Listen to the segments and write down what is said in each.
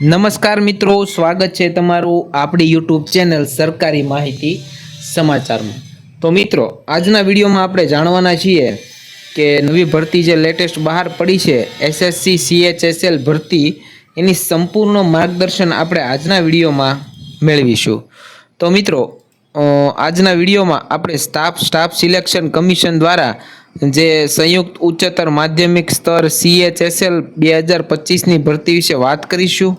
નમસ્કાર મિત્રો, સ્વાગત છે તમારું આપણી યુટ્યુબ ચેનલ સરકારી માહિતી સમાચારમાં. તો મિત્રો, આજના વિડીયોમાં આપણે જાણવાના છીએ કે નવી ભરતી જે લેટેસ્ટ બહાર પડી છે એસએસસી સીએચએસએલ ભરતી, એની સંપૂર્ણ માર્ગદર્શન આપણે આજના વિડીયોમાં મેળવીશું. તો મિત્રો આજના વિડીયોમાં આપણે સ્ટાફ સ્ટાફ સિલેક્શન કમિશન દ્વારા જે સંયુક્ત ઉચ્ચતર માધ્યમિક સ્તર સીએચએસએલ બે હજાર પચીસની ભરતી વિશે વાત કરીશું.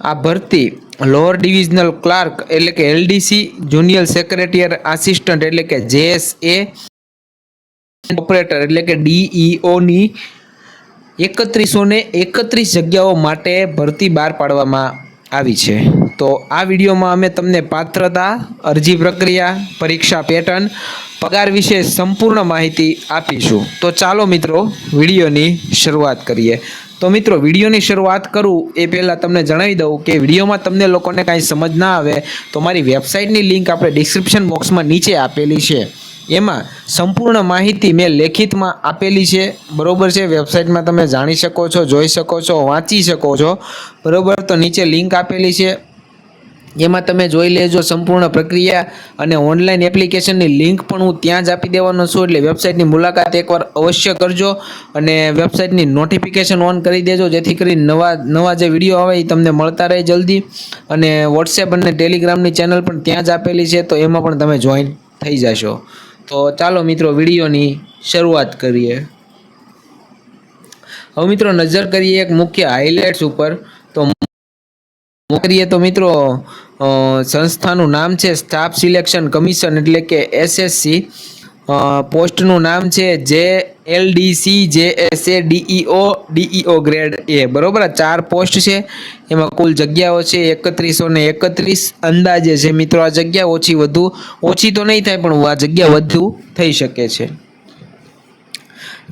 આ ભરતી લોઅર ડિવિઝનલ ક્લાર્ક એટલે કે એલડીસી જુનિયર સેક્રેટરીયર આસિસ્ટન્ટ એટલે કે જેએસએ ઓપરેટર એટલે કે ડીઈઓની એકત્રીસો ને એકત્રીસ જગ્યાઓ માટે ભરતી બહાર પાડવામાં આવી છે. તો આ વિડીયોમાં અમે તમને પાત્રતા, અરજી પ્રક્રિયા, પરીક્ષા પેટર્ન પગાર વિશે સંપૂર્ણ માહિતી આપીશું. તો ચાલો મિત્રો, વિડીયોની શરૂઆત કરીએ. તો મિત્રો, વિડીયોની શરૂઆત કરું એ પહેલાં તમને જણાવી દઉં કે વિડીયોમાં તમને લોકોને કાંઈ સમજ ના આવે તો મારી વેબસાઇટની લિંક આપણે ડિસ્ક્રિપ્શન બોક્સમાં નીચે આપેલી છે. એમાં સંપૂર્ણ માહિતી મેં લેખિતમાં આપેલી છે. બરોબર છે? વેબસાઇટમાં તમે જાણી શકો છો, જોઈ શકો છો, વાંચી શકો છો. બરોબર? તો નીચે લિંક આપેલી છે. એમાં તમે જોઈ લેજો સંપૂર્ણ પ્રક્રિયા અને ઓનલાઈન એપ્લિકેશનની લિંક પણ હું ત્યાં જ આપી દેવાનો છું. એટલે વેબસાઇટની મુલાકાત એકવાર અવશ્ય કરજો અને વેબસાઇટની નોટિફિકેશન ઓન કરી દેજો. જેથી કરી નવા નવા જે વીડિયો આવે એ તમને મળતા રહે જલ્દી. અને વોટ્સએપ અને ટેલિગ્રામની ચેનલ પણ ત્યાં જ આપેલી છે, તો એમાં પણ તમે જોઈન થઈ જશો. તો ચાલો મિત્રો વિડીયોની શરૂઆત કરીએ. હવે મિત્રો, નજર કરીએ એક મુખ્ય હાઇલાઇટ્સ ઉપર. તો કરીએ તો મિત્રો સંસ્થાનું નામ છે સ્ટાફ સિલેક્શન કમિશન એટલે કે એસએસસી પોસ્ટનું નામ છે જે L D C J S A DEO DEO grade A બરોબર? ચાર પોસ્ટ છે. એમાં કુલ જગ્યાઓ છે એકત્રીસો ને એકત્રીસ. અંદાજે છે મિત્રો આ જગ્યા ઓછી વધુ, ઓછી તો નહીં થાય, પણ આ જગ્યા વધુ થઈ શકે છે.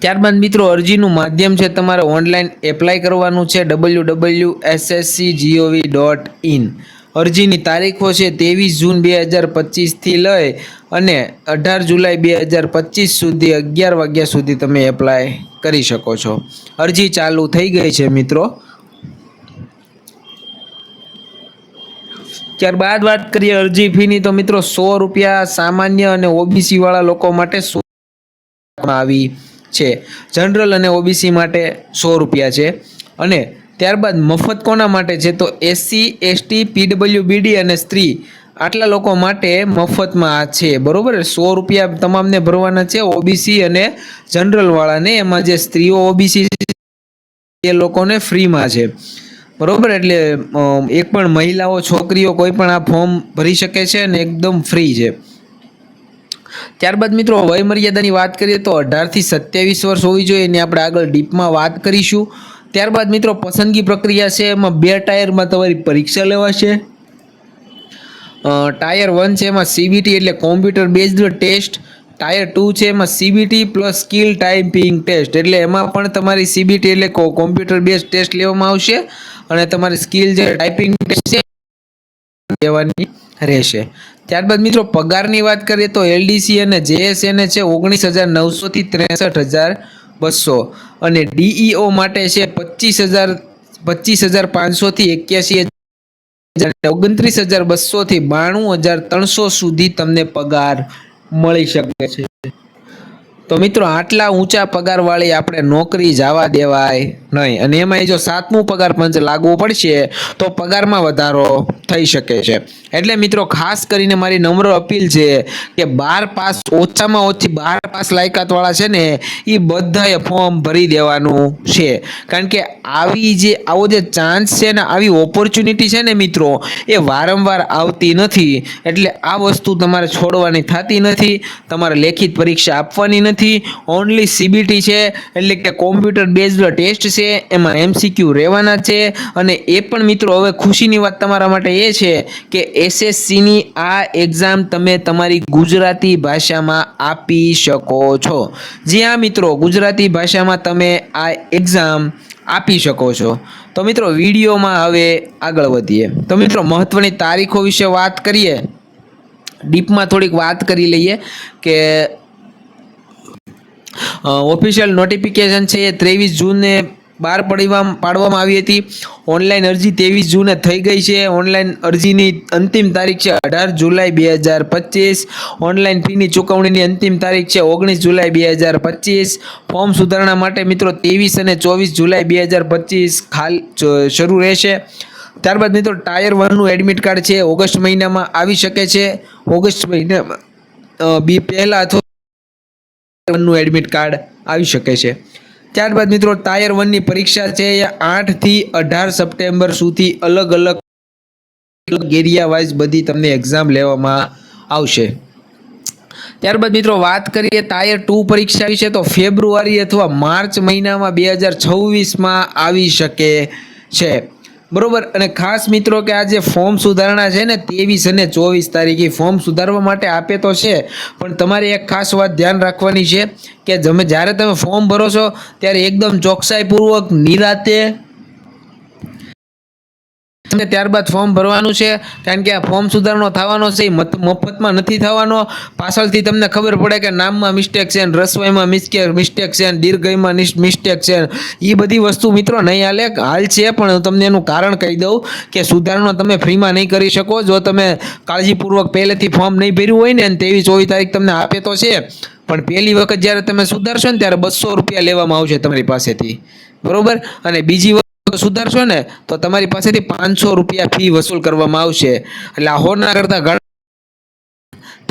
ત્યારબાદ મિત્રો અરજીનું માધ્યમ છે તમારે ઓનલાઈન એપ્લાય કરવાનું છે, W W SSC GOV dot in અરજીની તારીખો છે ત્રેવીસ જૂન બે હજાર પચીસથી લઈ અને અઢાર જુલાઈ બે હજાર પચીસ સુધી અગિયાર વાગ્યા સુધી તમે એપ્લાય કરી શકો છો. અરજી ચાલુ થઈ ગઈ છે મિત્રો. ત્યારબાદ વાત કરીએ અરજી ફીની, તો મિત્રો સો રૂપિયા સામાન્ય અને ઓબીસી વાળા લોકો માટે સો આવી છે. જનરલ અને ઓબીસી માટે સો રૂપિયા છે. અને ત્યારબાદ મફત કોના માટે છે? તો એસસી એસટી પીડબ્લ્યુબીડી અને સ્ત્રી. આટલા લોકો માટે મફતમાં આ છે. બરોબર? સો રૂપિયા તમામને ભરવાના છે ઓબીસી અને જનરલ વાળાને. એમાં જે સ્ત્રીઓ ઓબીસી એ લોકોને ફ્રીમાં છે. બરોબર? એટલે એક પણ મહિલાઓ, છોકરીઓ કોઈ પણ આ ફોર્મ ભરી શકે છે અને એકદમ ફ્રી છે. ત્યારબાદ મિત્રો વય મર્યાદાની વાત કરીએ તો અઢારથી સત્યાવીસ વર્ષ હોવી જોઈએ. એની આપણે આગળ ડીપમાં વાત કરીશું. ત્યારબાદ મિત્રો પસંદગી પ્રક્રિયા છે એમાં બે ટાયરમાં તમારી પરીક્ષા લેવાશે. ટાયર વન છે એમાં સીબીટી એટલે computer based test. Tier two છે એમાં CBT plus skill typing test. એટલે એમાં પણ તમારી સીબીટી એટલે કોમ્પ્યુટર બેઝ ટેસ્ટ લેવામાં આવશે અને તમારી સ્કિલ જે ટાઈપિંગ ટેસ્ટ છે લેવાની રહેશે. ત્યારબાદ મિત્રો પગારની વાત કરીએ તો એલડીસી અને જેએસએને છે ઓગણીસ હજાર નવસોથી ત્રેસઠ હજાર બસો. અને ડીઈઓ માટે છે પચીસ હજાર પચીસ હજાર પાંચસોથી એક્યાસી ઓગણત્રીસ હજાર બસોથી બાણું હજાર ત્રણસો સુધી તમને પગાર મળી શકે છે. તો મિત્રો, આટલા ઊંચા પગારવાળી આપણે નોકરી જવા દેવાય નહીં. અને એમાં જો સાતમું પગાર પંચ લાગવું પડશે, તો પગારમાં વધારો થઈ શકે છે. એટલે મિત્રો, ખાસ કરીને મારી નમ્ર અપીલ છે કે બાર પાસ ઓછામાં ઓછી બાર પાસ લાયકાતવાળા છે ને એ બધાએ ફોર્મ ભરી દેવાનું છે. કારણ કે આવી જે, આવો જે ચાન્સ છે ને, આવી ઓપોર્ચ્યુનિટી છે ને મિત્રો, એ વારંવાર આવતી નથી. એટલે આ વસ્તુ તમારે છોડવાની થતી નથી, તમારે લેખિત પરીક્ષા આપવાની નથી ઓનલી સીબીટી છે, એટલે કે કોમ્પ્યુટર બેઝડ ટેસ્ટ છે, એમાં એમસીક્યુ રહેવાના છે, અને એ પણ મિત્રો હવે ખુશીની વાત તમારા માટે એ છે કે એસએસસીની આ એક્ઝામ તમે તમારી ગુજરાતી ભાષામાં આપી શકો છો. જી હા મિત્રો ગુજરાતી ભાષામાં તમે આ એક્ઝામ આપી શકો છો. તો મિત્રો વિડીયોમાં હવે આગળ વધીએ. તો મિત્રો મહત્વની તારીખો વિશે વાત કરીએ. ડીપમાં થોડીક વાત કરી લઈએ કે ઓફિશિયલ નોટિફિકેશન છે એ ત્રેવીસ જૂને બહાર પડવા પાડવામાં આવી હતી. ઓનલાઈન અરજી ત્રેવીસ જૂને થઈ ગઈ છે. ઓનલાઈન અરજીની અંતિમ તારીખ છે અઢાર જુલાઈ બે હજાર પચીસ. ઓનલાઈન ફીની ચૂકવણીની અંતિમ તારીખ છે ઓગણીસ જુલાઈ બે હજાર પચીસ. ફોર્મ સુધારણા માટે મિત્રો ત્રેવીસ અને ચોવીસ જુલાઈ બે હજાર પચીસ ખાલ શરૂ રહેશે. ત્યારબાદ મિત્રો ટાયર વનનું એડમિટ કાર્ડ છે ઓગસ્ટ મહિનામાં આવી શકે છે. ઓગસ્ટ મહિનામાં બી પહેલાં અથવા વનનું એડમિટ કાર્ડ આવી શકે છે. ત્યારબાદ મિત્રો ટાયર વનની પરીક્ષા છે એ આઠથી અઢાર સપ્ટેમ્બર સુધી અલગ અલગ એરિયા વાઇઝ બધી તમને એક્ઝામ લેવામાં આવશે. ત્યારબાદ મિત્રો, વાત કરીએ ટાયર ટુ પરીક્ષા વિશે, તો ફેબ્રુઆરી અથવા માર્ચ મહિનામાં બે હજાર છવ્વીસમાં આવી શકે છે. બરોબર? અને ખાસ મિત્રો કે આ જે ફોર્મ સુધારણા છે ને, ત્રેવીસ અને ચોવીસ તારીખે ફોર્મ સુધારવા માટે આપે તો છે, પણ તમારે એક ખાસ વાત ધ્યાન રાખવાની છે કે તમે જ્યારે તમે ફોર્મ ભરો છો, ત્યારે એકદમ ચોકસાઈપૂર્વક, નિરાતે અને ત્યારબાદ ફોર્મ ભરવાનું છે. કારણ કે આ ફોર્મ સુધારણો થવાનો છે એ મફતમાં નથી થવાનો. પાછળથી તમને ખબર પડે કે નામમાં મિસ્ટેક છે ને રસોઈમાં મિસ્કે મિસ્ટેક છે ને દીર્ઘઈમાં મિસ્ટેક છે એ બધી વસ્તુ મિત્રો નહીં હાલે, હાલ છે, પણ હું તમને એનું કારણ કહી દઉં કે સુધારણો તમે ફ્રીમાં નહીં કરી શકો. જો તમે કાળજીપૂર્વક પહેલેથી ફોર્મ નહીં ભર્યું હોય ને તેવી ચોવીસ તારીખ તમને આપે તો છે. પણ પહેલી વખત જ્યારે તમે સુધારશો ને, ત્યારે બસો રૂપિયા લેવામાં આવશે તમારી પાસેથી. બરોબર? અને બીજી વખત સુધારશો ને, તો તમારી પાસેથી પાંચસો રૂપિયા ફી વસૂલ કરવામાં આવશે. એટલે આ હોરના કરતા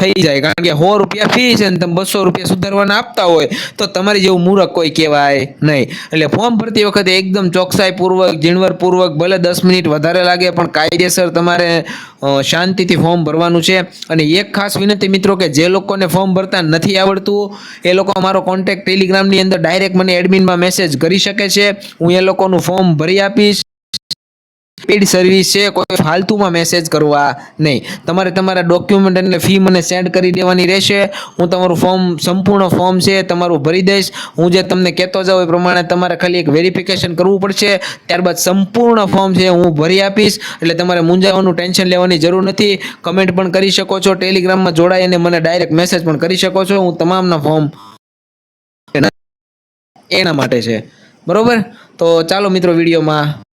થઈ જાય. કારણ કે સો રૂપિયા ફી છે ને તમે બસો રૂપિયા સુધારવાના આપતા હોય તો તમારી જેવું મૂરખ કોઈ કહેવાય નહીં. એટલે ફોર્મ ભરતી વખતે એકદમ ચોકસાઈપૂર્વક, ઝીણવટપૂર્વક, ભલે દસ મિનિટ વધારે લાગે, પણ કાયદેસર તમારે શાંતિથી ફોર્મ ભરવાનું છે. અને એક ખાસ વિનંતી મિત્રો કે જે લોકોને ફોર્મ ભરતા નથી આવડતું, એ લોકો મારો કોન્ટેક્ટ ટેલિગ્રામની અંદર ડાયરેક્ટ મને એડમિનમાં મેસેજ કરી શકે છે. હું એ લોકોનું ફોર્મ ભરી આપીશ. પેડ સર્વિસ છે, કોઈ ફાલતુમાં મેસેજ કરવા નહીં. તમારે તમારા ડોક્યુમેન્ટ અને ફી મને સેન્ડ કરી દેવાની રહેશે. હું તમારું ફોર્મ સંપૂર્ણ ફોર્મ છે, તમારું ભરી દઈશ. હું જે તમને કહેતો જાઉં એ પ્રમાણે તમારે ખાલી એક વેરિફિકેશન કરવું પડશે. ત્યારબાદ સંપૂર્ણ ફોર્મ છે હું ભરી આપીશ. એટલે તમારે મૂંઝાવાનું ટેન્શન લેવાની જરૂર નથી. કમેન્ટ પણ કરી શકો છો, ટેલિગ્રામમાં જોડાઈ અને મને ડાયરેક્ટ મેસેજ પણ કરી શકો છો. હું તમામના ફોર્મ એના માટે છે. બરોબર? તો ચાલો મિત્રો વિડીયોમાં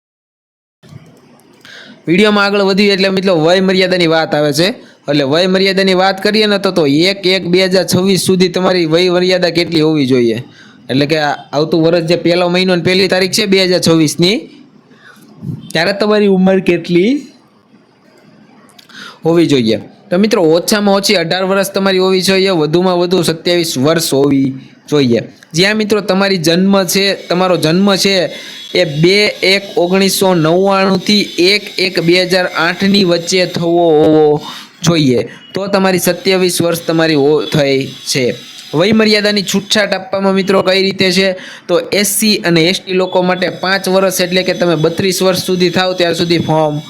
વિડીયોમાં આગળ વધીએ એટલે મિત્રો વય મર્યાદાની વાત આવે છે. એટલે વય મર્યાદાની વાત કરીએ ને તો એક એક બે હજાર છવ્વીસ સુધી તમારી વય મર્યાદા કેટલી હોવી જોઈએ? એટલે કે આવતું વર્ષ જે પહેલો મહિનો ને પહેલી તારીખ છે બે હજાર છવ્વીસની. ત્યારે તમારી ઉંમર કેટલી હોવી જોઈએ? તો મિત્રો ઓછામાં ઓછી અઢાર વર્ષ તમારી હોવી જોઈએ, વધુમાં વધુ સત્યાવીસ વર્ષ હોવી જોઈએ. જ્યાં મિત્રો તમારી જન્મ છે, તમારો જન્મ છે એ બે એક ઓગણીસો નવ્વાણુંથી એક એક બે હજાર આઠની વચ્ચે થવો હોવો જોઈએ. તો તમારી સત્યાવીસ વર્ષ તમારી થઈ છે. વયમર્યાદાની છૂટછાટ આપવામાં મિત્રો કઈ રીતે છે? તો એસસી અને એસટી લોકો માટે પાંચ વર્ષ એટલે કે તમે બત્રીસ વર્ષ સુધી થાવ ત્યાર સુધી ફોર્મ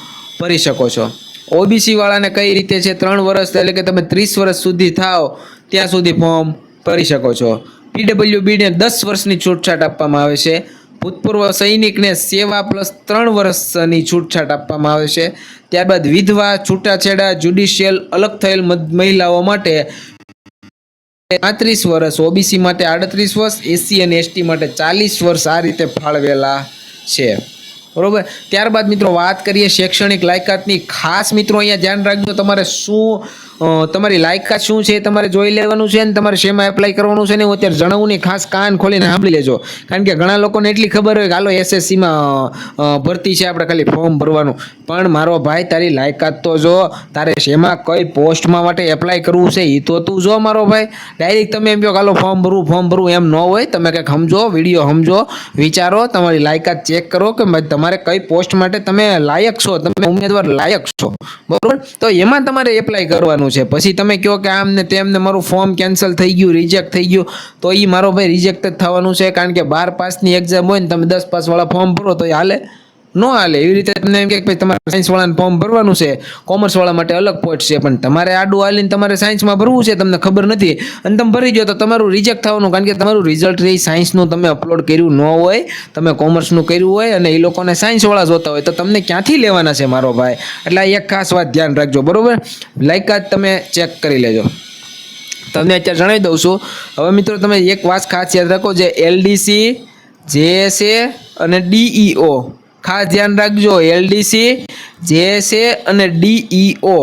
ભરી શકો છો. ઓબીસી વાળાને કઈ રીતે છે? ત્રણ વર્ષ એટલે કે તમે ત્રીસ વર્ષ સુધી થાવ ત્યાં સુધી ફોર્મ ભરી શકો છો. પીડબ્લ્યુબીને દસ વર્ષની છૂટછાટ આપવામાં આવે છે. ભૂતપૂર્વ સૈનિકને સેવા પ્લસ ત્રણ વર્ષની છૂટછાટ આપવામાં આવે છે. ત્યારબાદ વિધવા, છૂટાછેડા જ્યુડિશિયલ અલગ થયેલ મહિલાઓ માટે પાંત્રીસ વર્ષ ઓબીસી માટે આડત્રીસ વર્ષ એસસી અને એસટી માટે ચાલીસ વર્ષ આ રીતે ફાળવેલા છે. બરોબર? ત્યારબાદ મિત્રો વાત કરીએ શૈક્ષણિક લાયકાતની. ખાસ મિત્રો અહીંયા ધ્યાન રાખજો, તમારે શું તમારી લાયકાત શું છે? તમારે જોઈ લેવાનું છે અને તમારે શેમાં એપ્લાય કરવાનું છે ને હું અત્યારે જણાવું ને ખાસ કાન ખોલીને સાંભળી લેજો. કારણ કે ઘણા લોકોને એટલી ખબર હોય કે હાલો એસએસસીમાં ભરતી છે આપણે ખાલી ફોર્મ ભરવાનું. પણ મારો ભાઈ તારી લાયકાત તો જો, તારે શેમાં કઈ પોસ્ટમાં માટે એપ્લાય કરવું છે એ તો તું જો મારો ભાઈ. ડાયરેક્ટ તમે એમ કહો હાલો ફોર્મ ભરવું ફોર્મ ભરવું એમ ન હોય, તમે કંઈક સમજો વીડિયો સમજો, વિચારો, તમારી લાયકાત ચેક કરો કે તમારે કઈ પોસ્ટ માટે તમે લાયક છો, તમે ઉમેદવાર લાયક છો. બરાબર? તો એમાં તમારે એપ્લાય કરવાનું છે. પછી તમે કહો કે આમ ને તેમ મારું ફોર્મ કેન્સલ થઈ ગયું રિજેક્ટ થઈ ગયું, તો એ મારો ભાઈ રિજેક્ટ જ થવાનું છે. કારણ કે બાર પાસની એક્ઝામ હોય ને, તમે દસ પાસવાળા ફોર્મ ભરો તો એ હાલે. ન હાલે. એવી રીતે તમને એમ કે ભાઈ તમારે સાયન્સ વાળાને ફોર્મ ભરવાનું છે. કોમર્સ વાળા માટે અલગ પોઈન્ટ છે, પણ તમારે આડું હાલીને તમારે સાયન્સમાં ભરવું છે, તમને ખબર નથી. અને તમે ભરી ગયો તો તમારું રિજેક્ટ થવાનું, કારણ કે તમારું રિઝલ્ટ રહી સાયન્સનું તમે અપલોડ કર્યું ન હોય, તમે કોમર્સનું કર્યું હોય, અને એ લોકોને સાયન્સવાળા જોતા હોય, તો તમને ક્યાંથી લેવાના છે મારો ભાઈ? એટલે એક ખાસ વાત ધ્યાન રાખજો, બરોબર? લાયકાત તમે ચેક કરી લેજો. તમને અત્યારે જણાવી દઉં છું. હવે મિત્રો, તમે એક વાત ખાસ યાદ રાખો, જે એલડીસી જેએસએ અને ડીઈઓ ખાસ ધ્યાન રાખજો, એલડીસી, જેએસએ અને ડીઈઓ.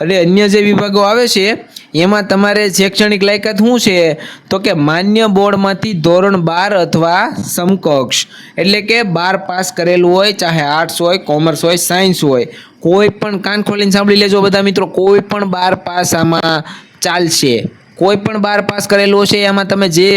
અને અન્ય જે વિભાગો આવે છે, એમાં તમારે શૈક્ષણિક લાયકાત શું છે? તો કે માન્ય બોર્ડમાંથી ધોરણ બાર અથવા સમકક્ષ. એટલે કે બાર પાસ કરેલું હોય, ચાહે આર્ટ્સ હોય, કોમર્સ હોય, સાયન્સ હોય. કોઈ પણ કાન ખોલીને સાંભળી લેજો બધા મિત્રો, કોઈ પણ બાર પાસ આમાં ચાલશે. કોઈ પણ બાર પાસ કરેલું હશે, એમાં તમે જે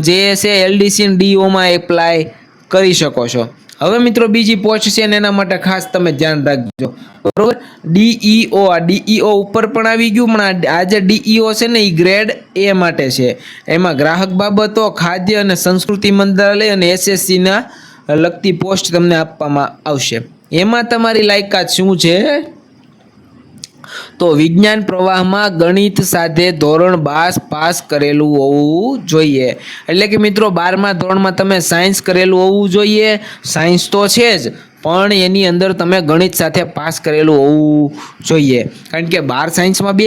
જે છે એલડીસી ડીઓમાં એપ્લાય કરી શકો છો. હવે મિત્રો બીજી પોસ્ટ છે ને એના માટે ખાસ તમે ધ્યાન રાખજો. બરોબર? ડીઈઓ, આ ડીઈઓ ઉપર પણ આવી ગયું, પણ આ જે ડીઈઓ છે ને એ ગ્રેડ એ માટે છે. એમાં ગ્રાહક બાબતો, ખાદ્ય અને સંસ્કૃતિ મંત્રાલય અને એસએસસીના લગતી પોસ્ટ તમને આપવામાં આવશે. એમાં તમારી લાયકાત શું છે? તો વિજ્ઞાન પ્રવાહમાં ગણિત સાથે ધોરણ બાર પાસ કરેલું હોવું જોઈએ. એટલે કે મિત્રો, બારમા ધોરણમાં તમે સાયન્સ કરેલું હોવું જોઈએ. સાયન્સ તો છે જ, પણ એની અંદર તમે ગણિત સાથે પાસ કરેલું હોવું જોઈએ. કારણ કે બાર સાયન્સમાં બે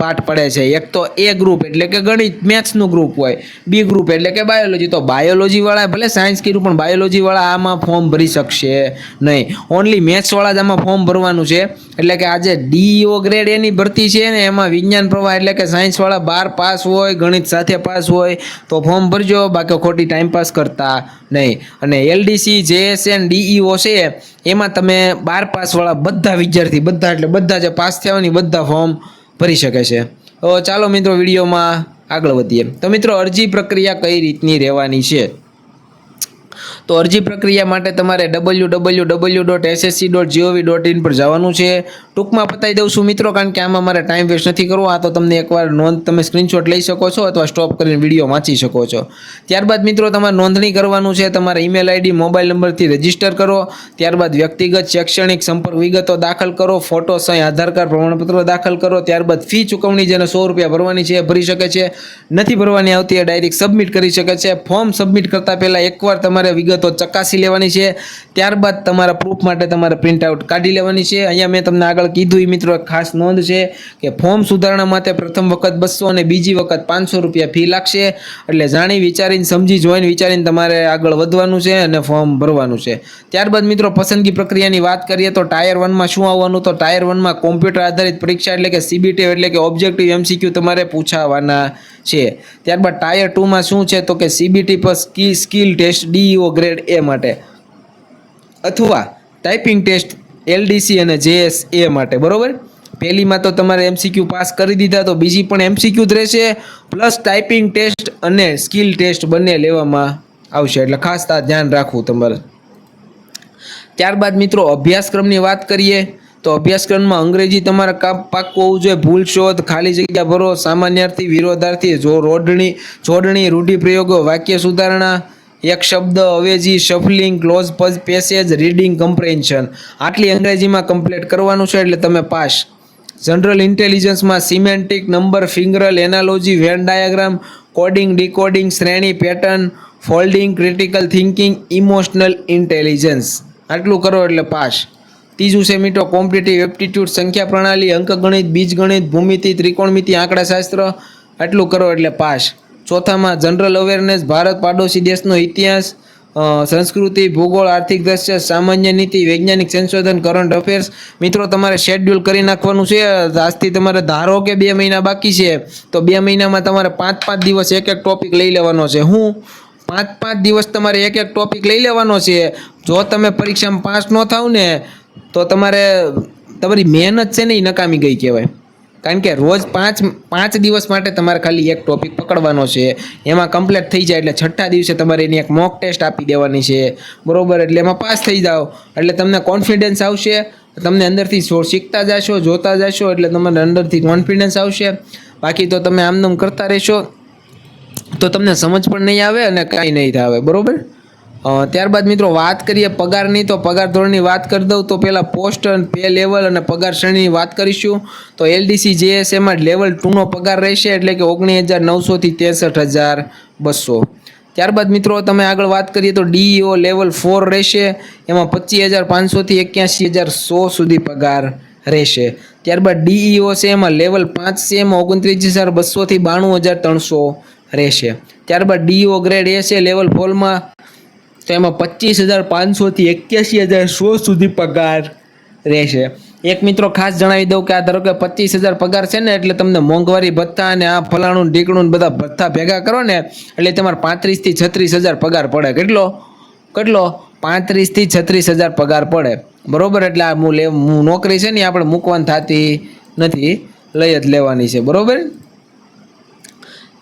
પાઠ પડે છે. એક તો એ ગ્રુપ એટલે કે ગણિત મેથ્સનું ગ્રુપ હોય. બી ગ્રુપ એટલે કે બાયોલોજી તો બાયોલોજીવાળા ભલે સાયન્સ કર્યું, પણ બાયોલોજીવાળા આમાં ફોર્મ ભરી શકશે નહીં. ઓનલી મેથ્સવાળા જ આમાં ફોર્મ ભરવાનું છે. એટલે કે આજે ડીઓ ગ્રેડ એની ભરતી છે ને, એમાં વિજ્ઞાન પ્રવાહ એટલે કે સાયન્સવાળા બાર પાસ હોય, ગણિત સાથે પાસ હોય, તો ફોર્મ ભરજો, બાકી ખોટી ટાઈમ પાસ કરતા નહીં. અને એલડીસી જેએસએન ડીઈઓ છે, એમાં તમે બાર પાસવાળા બધા વિદ્યાર્થી, બધા એટલે બધા જે પાસ થયા હોય ને, એ બધા ફોર્મ ભરી શકે છે. તો ચાલો મિત્રો વિડીયોમાં આગળ વધીએ. તો મિત્રો અરજી પ્રક્રિયા કઈ રીતની રહેવાની છે? તો અરજી પ્રક્રિયા માટે તમારે W W W dot SSC dot GOV dot in પર જવાનું છે. ટૂંકમાં પતાવી દઉં છું મિત્રો, કારણ કે આમાં મારે ટાઈમ વેસ્ટ નથી કરવો. આ તો તમને એકવાર નોંધ, તમે સ્ક્રીનશોટ લઈ શકો છો અથવા સ્ટોપ કરીને વીડિયો વાંચી શકો છો. ત્યારબાદ મિત્રો, તમારે નોંધણી કરવાનું છે. તમારા ઈમેલ આઈડી મોબાઈલ નંબરથી રજિસ્ટર કરો. ત્યારબાદ વ્યક્તિગત શૈક્ષણિક સંપર્ક વિગતો દાખલ કરો. ફોટો સહી, આધાર કાર્ડ, પ્રમાણપત્ર દાખલ કરો. ત્યારબાદ ફી ચૂકવણી જેને સો રૂપિયા ભરવાની છે ભરી શકે છે. નથી ભરવાની આવતી એ ડાયરેક્ટ સબમિટ કરી શકે છે. ફોર્મ સબમિટ કરતાં પહેલાં એકવાર તમારે વિગતો ચકાસી લેવાની છે. ત્યારબાદ તમારા પ્રૂફ માટે તમારે પ્રિન્ટ આઉટ કાઢી લેવાની છે. અહીંયા મેં તમને આગળ કીધું એ મિત્રો ખાસ નોંધ છે કે ફોર્મ સુધારણા માટે પ્રથમ વખત બસો અને બીજી વખત પાંચસો રૂપિયા ફી લાગશે. એટલે જાણી વિચારીને, સમજી જોઈને વિચારીને તમારે આગળ વધવાનું છે અને ફોર્મ ભરવાનું છે. ત્યારબાદ મિત્રો પસંદગી પ્રક્રિયાની વાત કરીએ તો ટાયર વનમાં શું આવવાનું? તો ટાયર વનમાં કોમ્પ્યુટર આધારિત પરીક્ષા એટલે કે સીબીટી એટલે કે ઓબ્જેક્ટિવ એમસીક્યુ તમારે પૂછાવાના છે. ત્યારબાદ ટાયર ટુમાં શું છે? તો કે સીબીટી પર ski skill test DEO grade A માટે. અથવા ટાઈપિંગ ટેસ્ટ એલડીસી અને જેએસ એ માટે, બરાબર? પહેલીમાં તો તમારે એમસીક્યુ પાસ કરી દીધા, તો બીજી પણ એમસીક્યુ જ રહેશે પ્લસ ટાઈપિંગ ટેસ્ટ અને સ્કિલ ટેસ્ટ બંને લેવામાં આવશે. એટલે ખાસ ધ્યાન રાખવું તમારે. ત્યારબાદ મિત્રો, અભ્યાસક્રમની વાત કરીએ, તો અભ્યાસક્રમમાં અંગ્રેજી તમારે કામ પાક્કું હોવું જોઈએ. ભૂલ, શોધ, ખાલી જગ્યા ભરો, સામાન્યાર્થી, વિરોધાર્થી, જો રોડણી, જોડણી, રૂઢિપ્રયોગો, વાક્ય સુધારણા એક શબ્દ, અવેજી shuffling cloze passage reading comprehension આટલી અંગ્રેજીમાં કમ્પ્લીટ કરવાનું છે એટલે તમે pass. General ઇન્ટેલિજન્સમાં semantic number figural analogy Venn diagram coding decoding શ્રેણી pattern folding critical thinking emotional intelligence આટલું કરો એટલે પાસ. ત્રીજું છે મીટો કોમ્પિટિટિવ એપ્ટિટ્યૂડ સંખ્યા પ્રણાલી, અંકગણિત, બીજગણિત, ભૂમિતિ, ત્રિકોણમિતિ, આંકડાશાસ્ત્ર. આટલું કરો એટલે પાસ. ચોથામાં જનરલ અવેરનેસ ભારત પાડોશી દેશનો ઇતિહાસ સંસ્કૃતિ, ભૂગોળ, આર્થિક દ્રશ્ય સામાન્ય નીતિ, વૈજ્ઞાનિક સંશોધન કરંટ અફેર્સ મિત્રો, તમારે શેડ્યુલ કરી નાખવાનું છે. આજથી તમારે ધારો કે બે મહિના બાકી છે, તો બે મહિનામાં તમારે પાંચ પાંચ દિવસ એક એક ટોપિક લઈ લેવાનો છે. હું પાંચ પાંચ દિવસ તમારે એક એક ટોપિક લઈ લેવાનો છે. જો તમે પરીક્ષામાં પાસ ન થાવ ને તો તમારે, તમારી મહેનત છે ને એ નકામી ગઈ કહેવાય. કારણ કે રોજ પાંચ પાંચ દિવસ માટે તમારે ખાલી એક ટોપિક પકડવાનો છે. એમાં કમ્પ્લીટ થઈ જાય એટલે છઠ્ઠા દિવસે તમારે એની એક મોક ટેસ્ટ આપી દેવાની છે. બરોબર? એટલે એમાં પાસ થઈ જાઓ. એટલે તમને કોન્ફિડન્સ આવશે, તમને અંદરથી શીખતા જશો, જોતા જશો, એટલે તમને અંદરથી કોન્ફિડન્સ આવશે. બાકી તો તમે આમ કરતા રહેશો. તો તમને સમજ પણ નહીં આવે અને કાંઈ નહીં આવે બરોબર? ત્યારબાદ મિત્રો વાત કરીએ પગારની, તો પગાર ધોરણની વાત કરી દઉં, તો પહેલાં પોસ્ટ પે લેવલ અને પગાર શ્રેણીની વાત કરીશું. તો એલડીસી જેએસએમાં લેવલ ટુનો પગાર રહેશે, એટલે કે ઓગણીસ હજાર નવસોથી ત્રેસઠ હજાર બસો ત્યારબાદ મિત્રો તમે આગળ વાત કરીએ, તો ડીઈઓ લેવલ ફોર રહેશે, એમાં પચીસ હજાર પાંચસોથી એક્યાસી હજાર સો સુધી પગાર રહેશે. ત્યારબાદ ડીઈઓ છે, એમાં લેવલ પાંચ છે, એમાં ઓગણત્રીસ હજાર બસોથી બાણું હજાર ત્રણસો રહેશે. ત્યારબાદ ડીઓ ગ્રેડ એ છે, લેવલ ફોરમાં તો એમાં પચીસ હજાર પાંચસોથી એક્યાસી હજાર સો સુધી પગાર રહેશે. એક મિત્રો ખાસ જણાવી દઉં કે આ ધારો કે પચીસ હજાર પગાર છે ને, એટલે તમને મોંઘવારી, ભથ્થા અને આ ફલાણું ઢીકણું બધા ભથ્થા ભેગા કરો ને, એટલે તમારે પાંત્રીસથી છત્રીસ હજાર પગાર પડે. કેટલો? કેટલો? પાંત્રીસથી છત્રીસ હજાર પગાર પડે. બરોબર? એટલે આ હું લે, હું નોકરી છે ને આપણે મૂકવાની થતી નથી. લઈ જ લેવાની છે. બરોબર?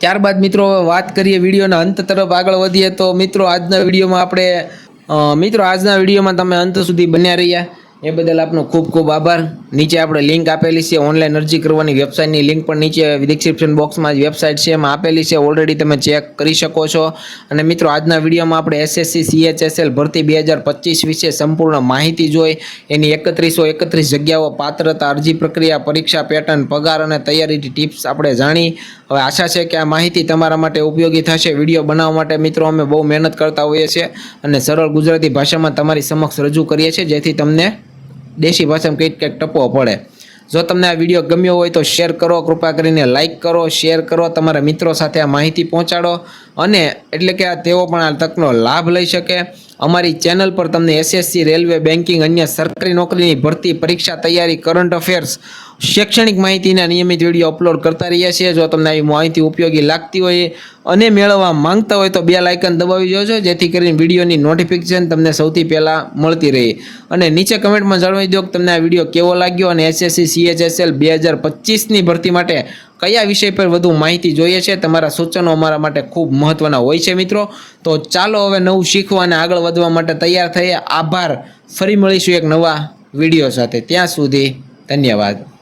ત્યારબાદ મિત્રો વાત કરીએ વિડીયોના અંત તરફ આગળ વધીએ તો મિત્રો આજના વિડીયોમાં આપણે મિત્રો આજના વિડીયોમાં તમે અંત સુધી બન્યા રહ્યા. એ બદલ આપનો ખૂબ ખૂબ આભાર. નીચે આપણે લિંક આપેલી છે ઓનલાઈન અરજી કરવાની વેબસાઇટની લિંક પણ નીચે ડિસ્ક્રિપ્શન બોક્સમાં જ વેબસાઇટ છે, એમાં આપેલી છે ઓલરેડી તમે ચેક કરી શકો છો. અને મિત્રો આજના વિડીયોમાં આપણે એસએસસી સીએચએસએલ ભરતી બે હજાર પચીસ વિશે સંપૂર્ણ માહિતી જોઈ. એની એકત્રીસો એકત્રીસ જગ્યાઓ પાત્રતા અરજી પ્રક્રિયા, પરીક્ષા પેટર્ન પગાર અને તૈયારીની ટિપ્સ આપણે જાણી. હવે આશા છે કે આ માહિતી તમારા માટે ઉપયોગી થશે. વીડિયો બનાવવા માટે મિત્રો અમે બહુ મહેનત કરતા હોઈએ છીએ અને સરળ ગુજરાતી ભાષામાં તમારી સમક્ષ રજૂ કરીએ છીએ જેથી તમને દેશી ભાષામાં કંઈક કંઈક ટપવો પડે. જો તમને આ વીડિયો ગમ્યો હોય તો શેર કરો, કૃપા કરીને લાઇક કરો, શેર કરો, તમારા મિત્રો સાથે આ માહિતી પહોંચાડો અને એટલે કે આ તેઓ પણ આ તકનો લાભ લઈ શકે. અમારી ચેનલ પર તમને એસએસસી રેલવે બેન્કિંગ અન્ય સરકારી નોકરીની ભરતી, પરીક્ષા, તૈયારી કરંટ અફેર્સ શૈક્ષણિક માહિતીના નિયમિત વીડિયો અપલોડ કરતા રહીએ છીએ. જો તમને આવી માહિતી ઉપયોગી લાગતી હોય અને મેળવવા માંગતા હોય તો બે લાઇકન દબાવી જોજો જેથી કરીને વિડીયોની નોટિફિકેશન તમને સૌથી પહેલાં મળતી રહે. અને નીચે કમેન્ટમાં જણાવી દો કે તમને આ વીડિયો કેવો લાગ્યો અને એસએસસી, સીએચએસએલ બે હજાર પચીસની ભરતી માટે કયા વિષય પર વધુ માહિતી જોઈએ છે? તમારા સૂચનો અમારા માટે ખૂબ મહત્વના હોય છે મિત્રો. તો ચાલો હવે નવું શીખવા અને આગળ વધવા માટે તૈયાર થઈએ. આભાર. ફરી મળીશું એક નવા વીડિયો સાથે. ત્યાં સુધી ધન્યવાદ.